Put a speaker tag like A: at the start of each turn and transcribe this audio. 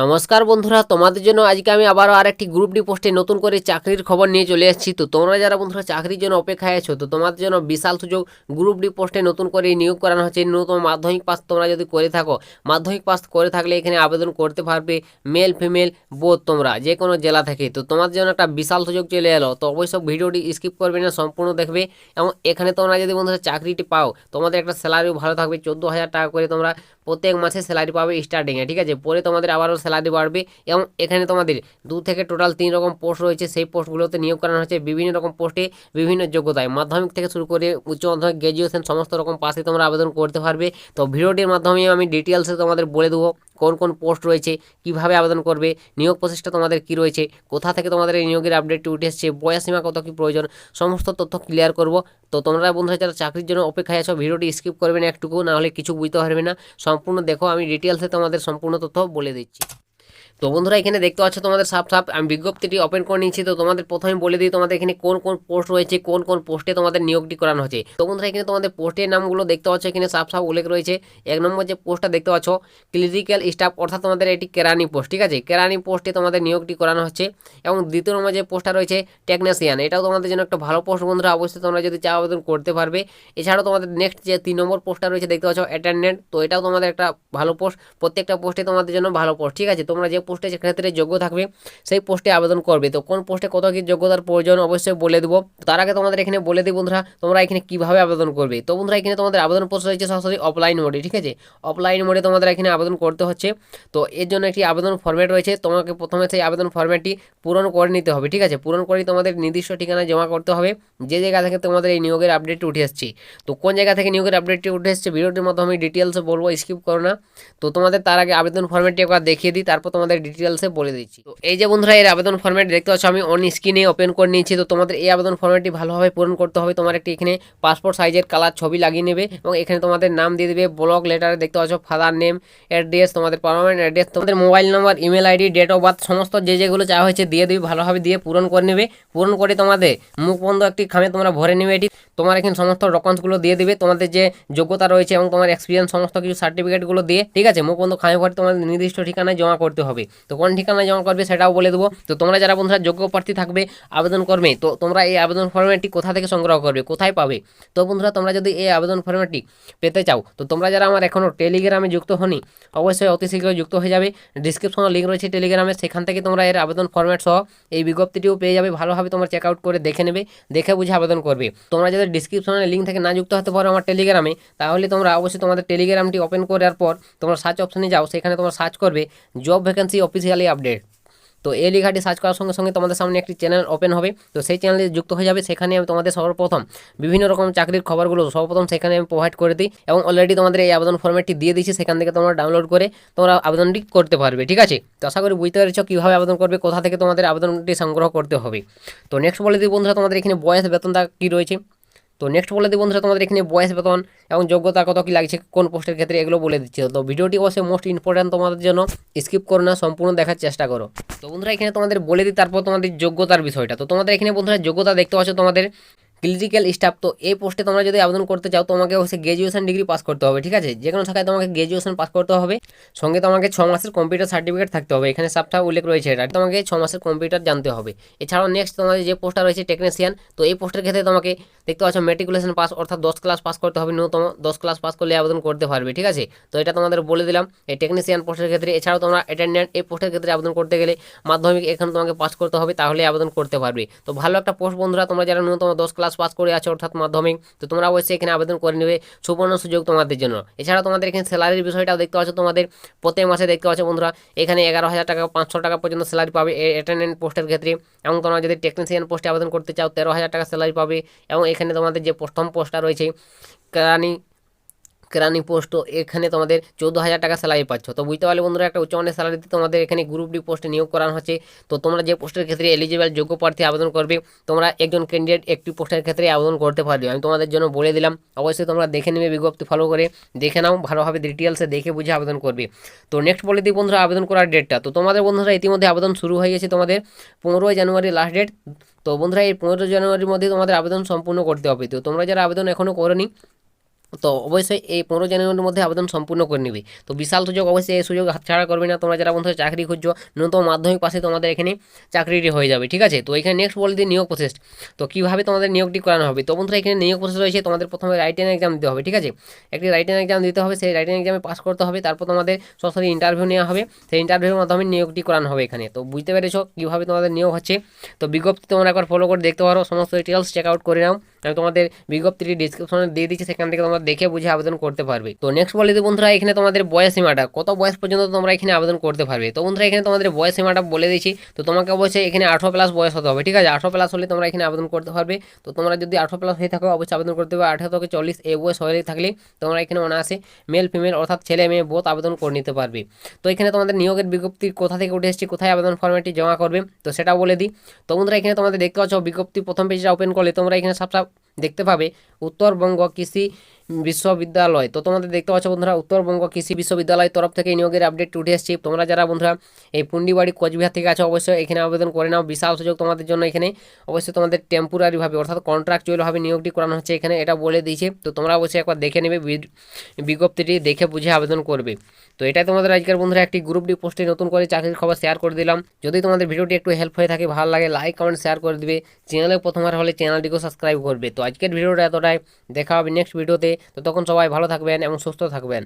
A: নমস্কার বন্ধুরা, তোমাদের জন্য আজকে আমি আবারও আরেকটি গ্রুপ ডি পোস্টে নতুন করে চাকরির খবর নিয়ে চলে এসেছি। তো তোমরা যারা বন্ধুরা চাকরির জন্য অপেক্ষায় আছো, তো তোমাদের জন্য বিশাল সুযোগ গ্রুপ ডি পোস্টে নতুন করে নিয়োগ করানো হচ্ছে। ন্যূনতম মাধ্যমিক পাস তোমরা যদি করে থাকো, মাধ্যমিক পাস করে থাকলে এখানে আবেদন করতে পারবে মেল ফিমেল বোধ তোমরা যে কোনো জেলা থেকে। তো তোমাদের জন্য একটা বিশাল সুযোগ চলে এলো, তো অবশ্যই ভিডিওটি স্কিপ করবে না, সম্পূর্ণ দেখবে। এবং এখানে তোমরা যদি বন্ধুরা চাকরিটি পাও, তোমাদের একটা স্যালারিও ভালো থাকবে, চোদ্দ হাজার টাকা করে তোমরা প্রত্যেক মাসে স্যালারি পাবে স্টার্টিংয়ে ঠিক আছে? পরে তোমাদের আবারও স্যালারি বাড়বে এবং এখানে তোমাদের দু থেকে টোটাল তিন রকম পোস্ট রয়েছে, সেই পোস্টগুলোতে নিয়োগ করানো হচ্ছে বিভিন্ন রকম পোস্টে বিভিন্ন যোগ্যতায়। মাধ্যমিক থেকে শুরু করে উচ্চ মাধ্যমিক গ্র্যাজুয়েশন সমস্ত রকম পাশে তোমরা আবেদন করতে পারবে। তো ভিডিওটির মাধ্যমে আমি ডিটেলসে তোমাদের বলে দেবো কোন কোন পোস্ট রয়েছে, কীভাবে আবেদন করবে, নিয়োগ প্রচেষ্টা তোমাদের কি রয়েছে, কোথা থেকে তোমাদের এই নিয়োগের আপডেটটি উঠে এসছে বয়সীমা কত কী প্রয়োজন, সমস্ত তথ্য ক্লিয়ার করব। তো তোমরা বন্ধুরা যারা চাকরির জন্য অপেক্ষায় আছো, ভিডিওটি স্কিপ করবে না একটুকু না হলে কিছু বুঝতে পারবে না। সম্পূর্ণ দেখো, আমি ডিটেলসে তোমাদের সম্পূর্ণ তথ্য বলে দিচ্ছি। তো বন্ধুরা এখানে দেখতে পাচ্ছ তোমাদের সাপ সাপ, আমি বিজ্ঞপ্তিটি ওপেন করে নিচ্ছি তো তোমাদের প্রথমে বলে দিই তোমাদের এখানে কোন কোন পোস্ট রয়েছে, কোন কোন পোস্টে তোমাদের নিয়োগটি করানো হচ্ছে তো বন্ধুরা এখানে তোমাদের পোস্টের নামগুলো দেখতে পাচ্ছ, এখানে সাপ সাপ উল্লেখ রয়েছে। এক নম্বর যে পোস্টটা দেখতে পাচ্ছ ক্লিনিক্যাল স্টাফ অর্থাৎ তোমাদের এটি কেরানি পোস্ট ঠিক আছে? কেরানি পোস্টে তোমাদের নিয়োগটি করানো হচ্ছে। এবং দ্বিতীয় নম্বর যে পোস্টটা রয়েছে টেকনিশিয়ান এটাও তোমাদের জন্য একটা ভালো পোস্ট বন্ধুরা, অবশ্যই তোমরা যদি চা আবেদন করতে পারবে। এছাড়াও তোমাদের নেক্সট যে তিন নম্বর পোস্টটা রয়েছে, দেখতে পাচ্ছ অ্যাটেন্ডেন্ট তো এটাও তোমাদের একটা ভালো পোস্ট প্রত্যেকটা পোস্টে তোমাদের জন্য ভালো পোস্ট ঠিক আছে? তোমরা যে পোস্টে যে ক্ষেত্রে যোগ্য থাকবে, সেই পোস্টে আবেদন করবে। তো কোন পোস্টে কত কি যোগ্যতার প্রয়োজন অবশ্যই বলে দেবো। তার আগে তোমাদের এখানে বলে দিই বন্ধুরা, তোমরা এখানে কীভাবে আবেদন করবে। তো বন্ধুরা, এখানে তোমাদের আবেদন প্রসেস রয়েছে সরাসরি অফলাইন মোডে ঠিক আছে? অফলাইন মোডে তোমাদের এখানে আবেদন করতে হচ্ছে। তো এর জন্য একটি আবেদন ফর্ম্যাট রয়েছে। তোমাকে প্রথমে সেই আবেদন ফর্ম্যাটটি পূরণ করে নিতে হবে, ঠিক আছে? পূরণ করে তোমাদের নির্দিষ্ট ঠিকানায় জমা করতে হবে। যে জায়গা থেকে তোমাদের এই নিয়োগের আপডেটটি উঠে আসছে। তো কোন জায়গা থেকে নিয়োগের আপডেটটি উঠে এসছে ভিডিওটির মাধ্যমে আমি ডিটেলসে বলব স্কিপ করো না। তো তোমাদের তার আগে আবেদন ফর্ম্যাটটি একবার দেখিয়ে দিই, তারপর তোমাদের ডিটেলসে বলে দিচ্ছি। তো এই যে বন্ধুরা, এর আবেদন ফর্ম্যাট দেখতে পাচ্ছ, আমি অন স্ক্রিনে ওপেন করে নিয়েছি। তো তোমাদের এই আবেদন ফর্ম্যাটটি ভালোভাবে পূরণ করতে হবে। তোমার একটি এখানে পাসপোর্ট সাইজের কালার ছবি লাগিয়ে নেবে এবং এখানে তোমাদের নাম দিয়ে দেবে ব্লক লেটারে দেখতে পাচ্ছ ফাদার নেম অ্যাড্রেস তোমাদের পারমানেন্ট অ্যাড্রেস তোমাদের mobile number email ID date of birth সমস্ত যে যেগুলো চাওয়া হয়েছে দিয়ে দিবে, ভালোভাবে দিয়ে পূরণ করে নেবে। পূরণ করে তোমাদের মুখ বন্ধ একটি খামে তোমরা ভরে নেবে এটি। তোমার এখানে সমস্ত ডকুমেন্টসগুলো দিয়ে দিবে। তোমাদের যে যোগ্যতা রয়েছে এবং তোমার এক্সপিরিয়েন্স সমস্ত কিছু সার্টিফিকেটগুলো দিয়ে, ঠিক আছে? মুখ বন্ধ খামে ভরে তোমাদের নির্দিষ্ট ঠিকানায় জমা করতে হবে। তো কোন ঠিকানায় জমা করবে সেটাও বলে দেবো। তো তোমরা যারা বন্ধুরা যোগ্য প্রার্থী থাকবে, আবেদন করবে, তো তোমরা এই আবেদন ফর্মেটটি কোথা থেকে সংগ্রহ করবে, কোথায় পাবে? তো বন্ধুরা, তোমরা যদি এই আবেদন ফর্মেটটি পেতে চাও, তো তোমরা যারা আমার এখনও টেলিগ্রামে যুক্ত হনি, অবশ্যই অতি শীঘ্রই যুক্ত হয়ে যাবে। ডিসক্রিপশনে লিঙ্ক রয়েছে টেলিগ্রামে, সেখান থেকে তোমরা এর আবেদন ফর্মেট সহ এই বিজ্ঞপ্তিটিও পেয়ে যাবে। ভালোভাবে তোমরা চেক আউট করে দেখে নেবে, দেখে বুঝে আবেদন করবে। তোমরা যদি ডিসক্রিপশনে লিঙ্ক থেকে না যুক্ত হতে পারো আমার টেলিগ্রামে, তাহলে তোমরা অবশ্যই তোমাদের টেলিগ্রামটি ওপেন করার পর তোমরা সার্চ অপশনে যাও, সেখানে তোমরা সার্চ করবে জব ভ্যাকেন্সি অফিসিয়ালি আপডেট তো এই লেখাটি সার্চ করার সঙ্গে সঙ্গে তোমাদের সামনে একটি চ্যানেল ওপেন হবে। তো সেই চ্যানেলে যুক্ত হয়ে যাবে, সেখানে আমি তোমাদের সর্বপ্রথম বিভিন্ন রকম চাকরির খবরগুলো সর্বপ্রথম সেখানে আমি প্রোভাইড করে দিই এবং অলরেডি তোমাদের এই আবেদন ফর্মেটটি দিয়ে দিচ্ছি সেখান থেকে তোমরা ডাউনলোড করে তোমরা আবেদনটি করতে পারবে, ঠিক আছে? তো আশা করি বুঝতে পেরেছ কীভাবে আবেদন করবে, কোথা থেকে তোমাদের আবেদনটি সংগ্রহ করতে হবে। তো নেক্সট বলে দিই বন্ধুরা, তোমাদের এখানে বয়স বেতনটা কী রয়েছে? তো নেক্সট বলে দিই বন্ধুরা, তোমাদের এখানে বয়স বেতন এবং যোগ্যতা কত, কী লাগছে, কোন পোস্টের ক্ষেত্রে এগুলো বলে দিচ্ছে। তো ভিডিওটি অবশ্যই মোস্ট ইম্পর্ট্যান্ট তোমাদের জন্য স্কিপ করো না, সম্পূর্ণ দেখার চেষ্টা করো। তো বন্ধুরা, এখানে তোমাদের বলে দিই, তারপর তোমাদের যোগ্যতার বিষয়টা। তো তোমাদের এখানে বন্ধুরা, যোগ্যতা দেখতে পাচ্ছ তোমাদের ক্লিনিক্যাল স্টাফ, তো এই পোস্টে তোমরা যদি আবেদন করতে চাও, তোমাকে অবশ্যই গ্র্যাজুয়েশন ডিগ্রি পাস করতে হবে, ঠিক আছে? যে কোনো শাখায় তোমাকে গ্র্যাজুয়েশন পাস করতে হবে, সঙ্গে তোমাকে ছ মাসের কম্পিউটার সার্টিফিকেট থাকতে হবে, এখানে সবটা উল্লেখ রয়েছে, এটা তোমাকে ছ মাসের কম্পিউটার জানতে হবে। এছাড়াও নেক্সট তোমাদের যে পোস্টটা রয়েছে টেকনিশিয়ান তো এই পোস্টের ক্ষেত্রে তোমাকে দেখতে পাচ্ছ মেট্রিকুলেশন পাস অর্থাৎ দশ ক্লাস পাস করতে হবে, ন্যূনতম দশ ক্লাস পাস করলে আবেদন করতে পারবে, ঠিক আছে? তো এটা তোমাদের বলে দিলাম, এই টেকনিশিয়ান পোস্টের ক্ষেত্রে। এছাড়াও তোমরা অ্যাটেন্ডেন্ট এই পোস্টের ক্ষেত্রে আবেদন করতে গেলে মাধ্যমিক এখানে তোমাকে পাস করতে হবে, তাহলে আবেদন করতে পারবে। তো ভালো একটা পোস্ট বন্ধুরা, তোমরা যারা ন্যূনতম দশ ক্লাস পাস করে আছে অর্থাৎ মাধ্যমিক, তো তোমরা অবশ্যই এখানে আবেদন করে নেবে। সুবর্ণ সুযোগ তোমাদের জন্য। এছাড়া তোমাদের এখানে স্যালারির বিষয়টাও দেখতে পাচ্ছ তোমাদের। প্রত্যেক মাসে দেখতে পাচ্ছ বন্ধুরা, এখানে এগারো হাজার টাকা, পাঁচশো টাকা পর্যন্ত স্যালারি পাবে অ্যাটেন্ডেন্ট পোস্টের ক্ষেত্রে। এবং তোমরা যদি টেকনিশিয়ান পোস্টে আবেদন করতে চাও, তেরো হাজার টাকা স্যালারি পাবে। এবং এখানে তোমাদের যে প্রথম পোস্টটা রয়েছে, কেরানি কেরানি পোস্ট এখানে তোমাদের চৌদ্দ হাজার টাকা স্যালারি পাচ্ছ। তো বুঝতে পারলে বন্ধুরা, একটা উচ্চমানের স্যালারিতে তোমাদের এখানে গ্রুপ ডি পোস্টে নিয়োগ করানো হচ্ছে। তো তোমরা যে পোস্টের ক্ষেত্রে এলিজিবল যোগ্য প্রার্থী আবেদন করবে, তোমরা একজন ক্যান্ডিডেট একটি পোস্টের ক্ষেত্রে আবেদন করতে পারবে। আমি তোমাদের জন্য বলে দিলাম, অবশ্যই তোমরা দেখে নেবে, বিজ্ঞপ্তি ফলো করে দেখে নাও, ভালোভাবে ডিটেলসে দেখে বুঝে আবেদন করবে। তো নেক্সট বলে দিই বন্ধুরা, আবেদন করার ডেটটা তো তোমাদের বন্ধুরা, ইতিমধ্যে আবেদন শুরু হয়ে গেছে তোমাদের পনেরোই জানুয়ারি লাস্ট ডেট তো বন্ধুরা, এই পনেরো জানুয়ারির মধ্যে তোমাদের আবেদন সম্পূর্ণ করতে হবে। তো তোমরা যারা আবেদন এখনও করনি তো অবশ্যই এই পনেরো জানুয়ারির মধ্যে আবেদন সম্পূর্ণ করে নিবে। তো বিশাল সুযোগ, অবশ্যই এই সুযোগ হাতছাড়া করবে না। তোমরা যারা বন্ধুরা চাকরি খুঁজছো, ন্যূনতম মাধ্যমিক পাশে তোমাদের এখানে চাকরিটি হয়ে যাবে, ঠিক আছে? তো এখানে নেক্সট বলে দিই নিয়োগ প্রসেস তো কীভাবে তোমাদের নিয়োগটি করানো হবে? তো বন্ধুরা, এখানে নিয়োগ প্রসেস রয়েছে, তোমাদের প্রথমে রাইটেন এক্সাম দিতে হবে, ঠিক আছে? একটি রাইটেন এক্সাম দিতে হবে, সেই রাইটেন এক্সামে পাস করতে হবে, তারপর তোমাদের সরাসরি ইন্টারভিউ নেওয়া হবে। সেই ইন্টারভিউর মাধ্যমে নিয়োগটি করানো হবে এখানে। তো বুঝতে পেরেছ কীভাবে তোমাদের নিয়োগ হচ্ছে? তো বিজ্ঞপ্তি তোমরা একবার ফলো করে দেখতে পারো, সমস্ত ডিটেলস চেক আউট করে নাও। আমি তোমাদের বিজ্ঞপ্তিটি ডিসক্রিপশনে দিয়ে দিচ্ছি, সেখান থেকে তোমরা দেখে বুঝে আবেদন করতে পারবে। তো নেক্সট বলে দিই বন্ধুরা, এখানে তোমাদের বয়স সীমাটা, কত বয়স পর্যন্ত তোমরা এখানে আবেদন করতে পারবে? তো বন্ধুরা, এখানে তোমাদের বয়স সীমাটা বলে দিয়েছি, তো তোমাকে অবশ্যই এখানে আঠারো প্লাস বয়স হতে হবে, ঠিক আছে? আঠারো প্লাস হলে তোমরা এখানে আবেদন করতে পারবে। তো তোমরা যদি আঠারো প্লাস হয়ে থাকো, অবশ্যই আবেদন করতে পারবে আঠারো থেকে চল্লিশ এ বয়স হয়ে থাকলে তোমরা এখানে অনায়াসে মেল ফিমেল অর্থাৎ ছেলে, মেয়ে বোধ আবেদন করে নিতে পারবে। তো এখানে তোমাদের নিয়োগের বিজ্ঞপ্তি কোথা থেকে উঠে এসেছে, কোথায় আবেদন ফর্মেটটি জমা করবে, তো সেটাও বলে দিই। তো বন্ধুরা, এখানে তোমাদের দেখতে পাচ্ছ, বিজ্ঞপ্তি প্রথম পেজটা ওপেন করলে তোমরা এখানে সব সব দেখতে পাবে উত্তরবঙ্গ কৃষি বিশ্ববিদ্যালয়। তো তোমাদের দেখতে পাচ্ছ বন্ধুরা, উত্তরবঙ্গ কৃষি বিশ্ববিদ্যালয়ের তরফ থেকে নিয়োগের আপডেট উঠে এসেছে। তোমরা যারা বন্ধুরা এই পুন্ডিবাড়ি, কোচবিহার থেকে আছো, অবশ্যই এখানে আবেদন করে নাও। বিশাল সুযোগ তোমাদের জন্য এখানে। অবশ্যই তোমাদের টেম্পোরারিভাবে অর্থাৎ কন্ট্রাকচুয়ালভাবে নিয়োগটি করানো হচ্ছে এখানে, এটা বলে দিয়েছে। তো তোমরা অবশ্যই একবার দেখে নেবে বিজ্ঞপ্তিটি দেখে বুঝে আবেদন করবে। তো এটাই তোমাদের আজকের বন্ধুরা একটি গ্রুপ ডি পোস্টে নতুন করে চাকরির খবর শেয়ার করে দিলাম। যদি তোমাদের ভিডিওটি একটু হেল্প হয়ে থাকে, ভালো লাগে লাইক কমেন্ট শেয়ার করে দিবে। চ্যানেলে প্রথমবার হলে চ্যানেলটিকেও সাবস্ক্রাইব করবে। তো আজকের ভিডিওটা এতটাই। দেখা হবে নেক্সট ভিডিওতে তো। তখন সবাই ভালো থাকবেন এবং সুস্থ থাকবেন।